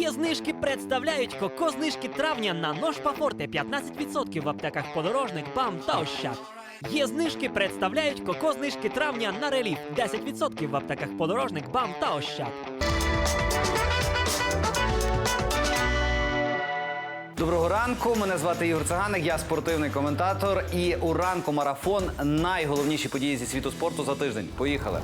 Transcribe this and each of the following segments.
Є знижки представляють коко знижки травня на нож Пафорте 15% в аптеках подорожник, БАМ та Ощад. Є знижки представляють коко знижки травня на реліф 10% в аптеках подорожник, БАМ та Ощад. Доброго ранку. Мене звати Ігор Цаганик, я спортивний коментатор. І у ранку марафон найголовніші події зі світу спорту за тиждень. Поїхали.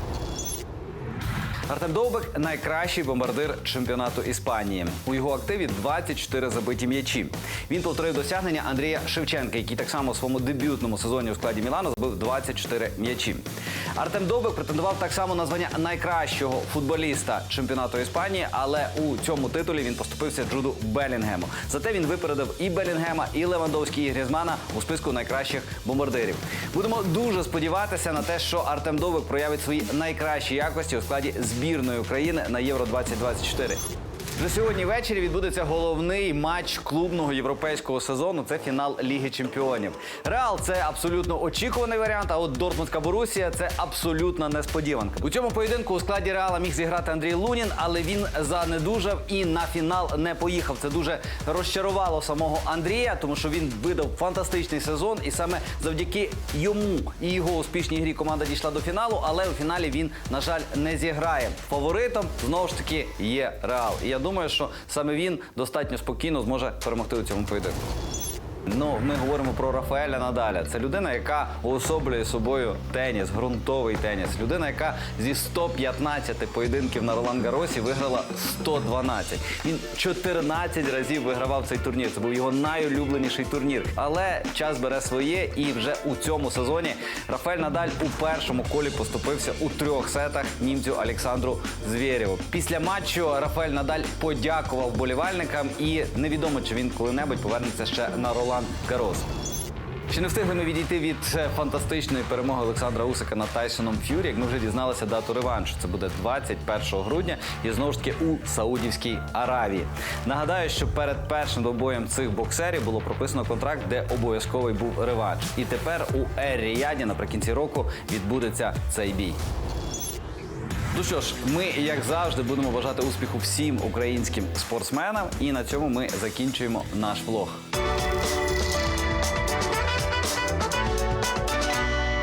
Артем Довбик найкращий бомбардир чемпіонату Іспанії. У його активі 24 забиті м'ячі. Він повторив досягнення Андрія Шевченка, який так само у своєму дебютному сезоні у складі Мілану забив 24 м'ячі. Артем Довбик претендував так само на звання найкращого футболіста чемпіонату Іспанії, але у цьому титулі він поступився Джуду Белінгему. Зате він випередив і Белінгема, і Левандовський, і Грізмана у списку найкращих бомбардирів. Будемо дуже сподіватися на те, що Артем Довбик проявить свої найкращі якості у складі збірної України на Євро 2024. Вже сьогодні ввечері відбудеться головний матч клубного європейського сезону. Це фінал Ліги Чемпіонів. Реал це абсолютно очікуваний варіант. А от Дортмундська Борусія це абсолютна несподіванка. У цьому поєдинку у складі Реала міг зіграти Андрій Лунін, але він занедужав і на фінал не поїхав. Це дуже розчарувало самого Андрія, тому що він видав фантастичний сезон, і саме завдяки йому і його успішній грі команда дійшла до фіналу. Але у фіналі він, на жаль, не зіграє. Фаворитом знову ж таки є Реал. Я думаю, що саме він достатньо спокійно зможе перемогти у цьому поєдинку. Ну, ми говоримо про Рафаеля Надаля. Це людина, яка уособлює собою теніс, ґрунтовий теніс. Людина, яка зі 115 поєдинків на Ролан Гаросі виграла 112. Він 14 разів вигравав цей турнір. Це був його найулюбленіший турнір. Але час бере своє, і вже у цьому сезоні Рафаель Надаль у першому колі поступився у трьох сетах німцю Олександру Звєрєву. Після матчу Рафаель Надаль подякував болівальникам, і невідомо, чи він коли-небудь повернеться ще на Ролан Гарос. Чи не встигли ми відійти від е, фантастичної перемоги Олександра Усика над Тайсоном Ф'юрі, як ми вже дізналися дату реваншу. Це буде 21 грудня і знову ж таки у Саудівській Аравії. Нагадаю, що перед першим двобоєм цих боксерів було прописано контракт, де обов'язковий був реванш. І тепер у Ер-Ріяді наприкінці року відбудеться цей бій. Ну що ж, ми, як завжди, будемо бажати успіху всім українським спортсменам. І на цьому ми закінчуємо наш влог.